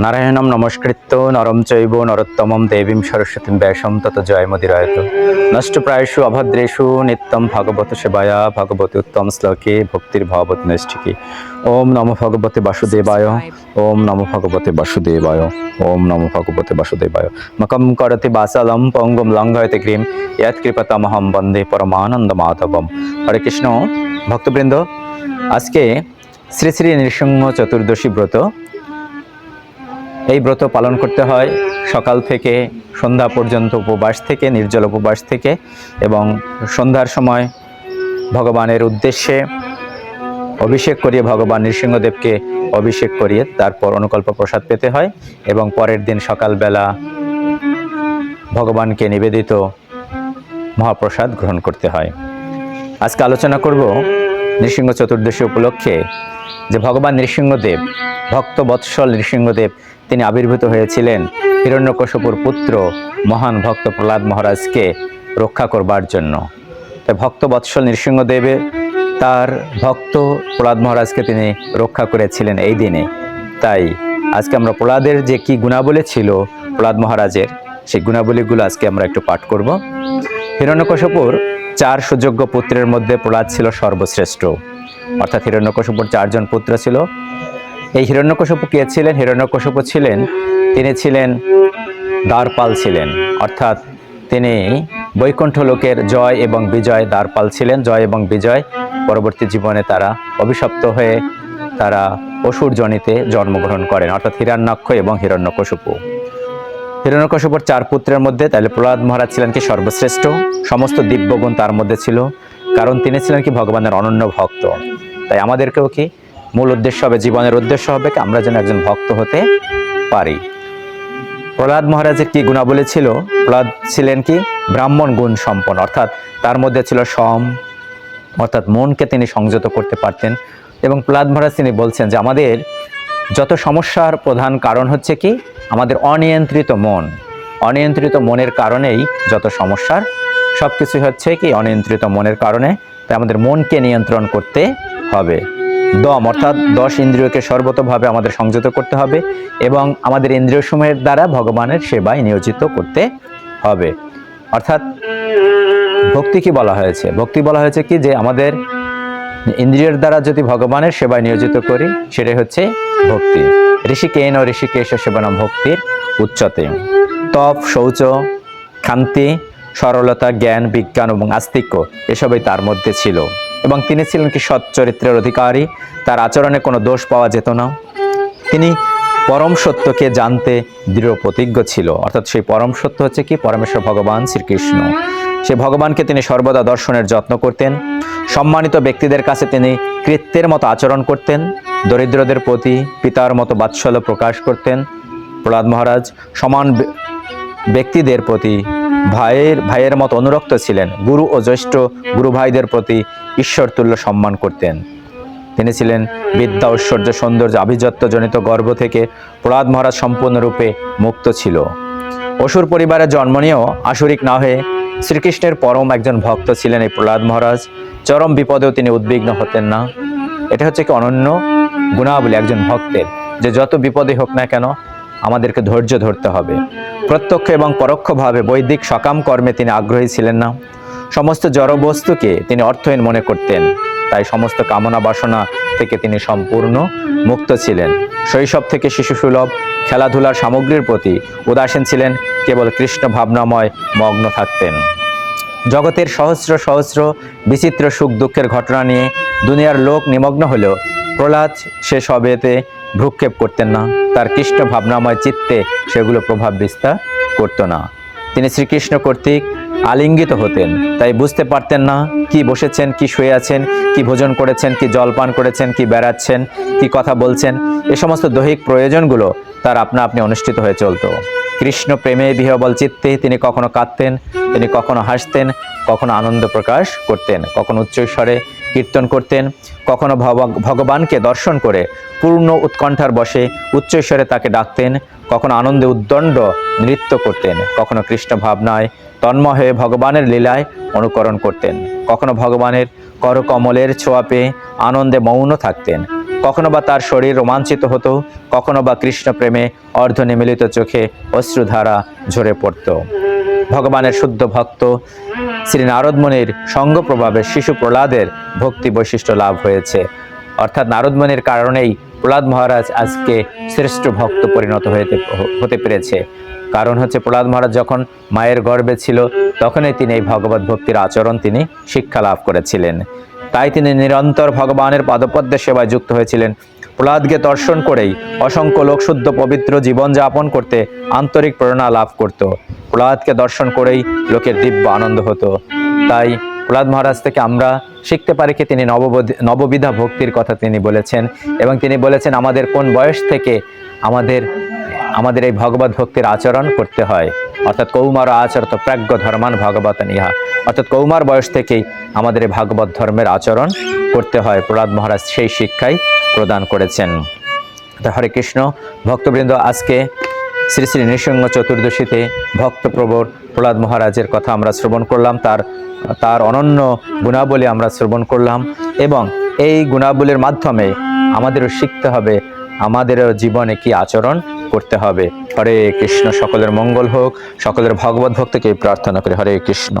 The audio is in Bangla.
নারায়ণম নমস্কৃত্য, নরম চৈব, নরোত্তমম দেবীম সরস্বতীম ব্যাসম, তত জয়মদিরায়ত নষ্ট প্রায়শু অভদ্রেষু, নিত্যম ভগবত সেবায়া, ভগবতী উত্তম শ্লোকে ভক্তির ভগবত নৈষ্ঠিকে। ওম নম ভগবতে বাসুদেবায়, ওম নম ভগবতে বাসুদেবায়, ওম নম ভগবতে বাসুদেবায়। মকম করতি বাসালম পঙ্গম লঙ্ঘয়তে গ্রীম, ইয়াত কৃপতমহম বন্দে পরমানন্দ মাধবম হরে কৃষ্ণ, ভক্তবৃন্দ, আজকে শ্রী শ্রী নৃসিংহ চতুর্দশী ব্রত এই ব্রত পালন করতে হয়। সকাল থেকে সন্ধ্যা পর্যন্ত উপবাস থেকে, নির্জল উপবাস থেকে এবং সন্ধ্যার সময় ভগবানের উদ্দেশ্যে অভিষেক করিয়ে ভগবান নৃসিংহদেবকে অভিষেক করিয়ে তারপর অনুকল্প প্রসাদ পেতে হয় এবং পরের দিন সকালবেলা ভগবানকে নিবেদিত মহাপ্রসাদ গ্রহণ করতে হয়। আজকে আলোচনা করব নৃসিংহ চতুর্দশী উপলক্ষে যে ভগবান নৃসিংহদেব ভক্ত বৎসল নৃসিংহদেব তিনি আবির্ভূত হয়েছিলেন। হিরণ্যকশপুর পুত্র মহান ভক্ত প্রহ্লাদ মহারাজকে রক্ষা করবার জন্য। তাই ভক্ত বৎসল নৃসিংহদেবের তার ভক্ত প্রহ্লাদ মহারাজকে তিনি রক্ষা করেছিলেন এই দিনে। তাই আজকে আমরা প্রহ্লাদের যে কি গুণাবলী ছিল প্রহ্লাদ মহারাজের, সেই গুণাবলীগুলো আজকে আমরা একটু পাঠ করব। হিরণ্যকশপুর চার সুযোগ্য পুত্রের মধ্যে প্রহ্লাদ ছিল সর্বশ্রেষ্ঠ। অর্থাৎ হিরণ্যকশপুর চারজন পুত্র ছিল। এই হিরণ্যকশপু কে ছিলেন? হিরণ্যকশপু ছিলেন, তিনি ছিলেন দ্বারপাল ছিলেন। অর্থাৎ তিনি বৈকুণ্ঠ লোকের জয় এবং বিজয় দ্বারপাল ছিলেন, জয় এবং বিজয়। পরবর্তী জীবনে তারা অভিশপ্ত হয়ে তারা অসুর জনিতে জন্মগ্রহণ করেন, অর্থাৎ হিরণ্যাক্ষ এবং হিরণ্যকশপু। হিরণ্যকশপুর চার পুত্রের মধ্যে তাহলে প্রহ্লাদ মহারাজ ছিলেন কি সর্বশ্রেষ্ঠ? সমস্ত দিব্যগুণ তার মধ্যে ছিল, কারণ তিনি ছিলেন কি ভগবানের অনন্য ভক্ত। তাই আমাদেরকেও কি মূল উদ্দেশ্য হবে, জীবনের উদ্দেশ্য হবে কি, আমরা যেন একজন ভক্ত হতে পারি। প্রহ্লাদ মহারাজের কি গুণাবলী ছিল? প্রহ্লাদ ছিলেন কি? ব্রাহ্মণ গুণ সম্পন্ন, অর্থাৎ তার মধ্যে ছিল সম, অর্থাৎ মনকে তিনি সংযত করতে পারতেন। এবং প্রহ্লাদ মহারাজ তিনি বলছেন যে, আমাদের যত সমস্যার প্রধান কারণ হচ্ছে কি, আমাদের অনিয়ন্ত্রিত মন। অনিয়ন্ত্রিত মনের কারণেই যত সমস্যার সব কিছুই হচ্ছে কি, অনিয়ন্ত্রিত মনের কারণে। তাই আমাদের মনকে নিয়ন্ত্রণ করতে হবে। দম, অর্থাৎ দশ ইন্দ্রিয়কে সর্বতভাবে আমাদের সংযত করতে হবে এবং আমাদের ইন্দ্রিয় সমূহের দ্বারা ভগবানের সেবায় নিয়োজিত করতে হবে। অর্থাৎ ভক্তি কি বলা হয়েছে? ভক্তি বলা হয়েছে কি যে আমাদের ইন্দ্রিয়ের দ্বারা যদি ভগবানের সেবায় নিয়োজিত করি, সেটাই হচ্ছে ভক্তি। ঋষিকেন ও ঋষিকেশ সেবনম ভক্তির উচ্চতে। তপ, শৌচ শান্তি সরলতা, জ্ঞান, বিজ্ঞান এবং আস্তিক্য এসবই তার মধ্যে ছিল। এবং তিনি ছিলেন কি সৎ চরিত্রের অধিকারী। তার আচরণে কোনো দোষ পাওয়া যেত না। তিনি পরম সত্যকে জানতে দৃঢ় প্রতিজ্ঞ ছিল। অর্থাৎ সেই পরম সত্য হচ্ছে কি? পরমেশ্বর ভগবান শ্রীকৃষ্ণ। সে ভগবানকে তিনি সর্বদা দর্শনের যত্ন করতেন। সম্মানিত ব্যক্তিদের কাছে তিনি কৃত্যের মতো আচরণ করতেন। দরিদ্রদের প্রতি পিতার মতো বাৎসল্য প্রকাশ করতেন। প্রহ্লাদ মহারাজ সমান ব্যক্তিদের প্রতি ভাইয়ের ভাইয়ের মতো অনুরক্ত ছিলেন। গুরু ও জ্যেষ্ঠ গুরু ভাইদের প্রতি ঈশ্বরতুল্য সম্মান করতেন। তিনি ছিলেন বিদ্যা, ঐশ্বর্য, সৌন্দর্য, আভিজাত্যজনিত গর্ব থেকে প্রহ্লাদ মহারাজ সম্পূর্ণরূপে মুক্ত ছিল। অসুর পরিবারে জন্ম নিয়েও আসরিক না হয়ে শ্রীকৃষ্ণের পরম একজন ভক্ত ছিলেন এই প্রহ্লাদ মহারাজ। চরম বিপদেও তিনি উদ্বিগ্ন হতেন না। এটা হচ্ছে কি অনন্য গুণাবলী একজন ভক্তের। যে যত বিপদে হোক না কেন আমাদেরকে ধৈর্য ধরতে হবে। প্রত্যক্ষ এবং পরোক্ষভাবে বৈদিক সকাম কর্মে তিনি আগ্রহী ছিলেন না। সমস্ত জড় বস্তুকে তিনি অর্থহীন মনে করতেন। তাই সমস্ত কামনা বাসনা থেকে তিনি সম্পূর্ণ মুক্ত ছিলেন। শৈশব থেকে শিশু সুলভ খেলাধুলার সামগ্রীর প্রতি উদাসীন ছিলেন। কেবল কৃষ্ণ ভাবনাময় মগ্ন থাকতেন। জগতের সহস্র সহস্র বিচিত্র সুখ দুঃখের ঘটনা নিয়ে দুনিয়ার লোক নিমগ্ন হলেও প্রহ্লাদ সে সবেতে ভ্রুক্ষেপ করতেন না। তার কৃষ্ণ ভাবনাময় চিত্তে সেগুলো প্রভাব বিস্তার করতো না। তিনি শ্রীকৃষ্ণ কর্তৃক আলিঙ্গিত হতেন, তাই বুঝতে পারতেন না কি বসেছেন, কি শুয়ে আছেন, কি ভোজন করেছেন, কি জলপান করেছেন, কি বেড়াচ্ছেন, কি কথা বলছেন। এ সমস্ত দৈহিক প্রয়োজনগুলো তার আপনা আপনি অনুষ্ঠিত হয়ে চলত। কৃষ্ণ প্রেমে বিহবল চিত্তে তিনি কখনো কাঁদতেন, তিনি কখনো হাসতেন, কখনো আনন্দ প্রকাশ করতেন, কখনো উচ্চস্বরে কীর্তন করতেন। কখনো ভগবানকে দর্শন করে পূর্ণ উৎকণ্ঠার বসে উচ্চস্বরে তাকে ডাকতেন। কখনো আনন্দে উদ্দণ্ড নৃত্য করতেন। কখনো কৃষ্ণ ভাবনায় তন্ময় হয়ে ভগবানের লীলায় অনুকরণ করতেন। কখনো ভগবানের করকমলের ছোঁয়া পেয়ে আনন্দে মৌন থাকতেন। কখনো বা তার শরীর রোমাঞ্চিত হতো। কখনো বা কৃষ্ণ প্রেমে অর্ধ নিমিলিত চোখে অশ্রুধারা ঝরে পড়ত। ভগবানের শুদ্ধ ভক্ত। শ্রী নারদমণির সঙ্গ প্রভাবে শিশু প্রহ্লাদের ভক্তি বৈশিষ্ট্য লাভ হয়েছে। অর্থাৎ নারদমণির কারণেই প্রহ্লাদ মহারাজ আজকে শ্রেষ্ঠ ভক্ত পরিণত হতে হতে পেরেছে। কারণ হচ্ছে প্রহ্লাদ মহারাজ যখন মায়ের গর্ভে ছিল, তখনই তিনি এই ভগবত ভক্তির আচরণ তিনি শিক্ষা লাভ করেছিলেন। তাই তিনি নিরন্তর ভগবানের পাদপদ্মে সেবায় যুক্ত হয়েছিলেন। প্রহ্লাদকে দর্শন করেই অসংখ্য লোক শুদ্ধ পবিত্র জীবন যাপন করতে আন্তরিক প্রেরণা লাভ করত। প্রহ্লাদকে দর্শন করেই লোকের দিব্য আনন্দ হতো। তাই প্রহ্লাদ মহারাজ থেকে আমরা শিখতে পারি কি তিনি নববোধ- নববিধা ভক্তির কথা তিনি বলেছেন এবং তিনি বলেছেন, আমাদের কোন বয়স থেকে আমাদের আমাদের এই ভগবত ভক্তির আচরণ করতে হয়। অর্থাৎ কৌমার আচরত প্রাজ্ঞ ধর্মান ভগবত ইহা। অর্থাৎ কৌমার বয়স থেকেই আমাদের এই ভাগবত ধর্মের আচরণ করতে হয়। প্রহ্লাদ মহারাজ সেই শিক্ষাই প্রদান করেছেন। হরে কৃষ্ণ, ভক্তবৃন্দ, আজকে শ্রী শ্রী নৃসিংহ চতুর্দশীতে ভক্তপ্রবর প্রহ্লাদ মহারাজের কথা আমরা শ্রবণ করলাম। তার তার অনন্য গুণাবলী আমরা শ্রবণ করলাম এবং এই গুণাবলীর মাধ্যমে আমাদেরও শিখতে হবে, আমাদেরও জীবনে কি আচরণ করতে হবে। হরে কৃষ্ণ, সকলের মঙ্গল হোক, সকলের ভগবত ভক্তকে প্রার্থনা করি। হরে কৃষ্ণ.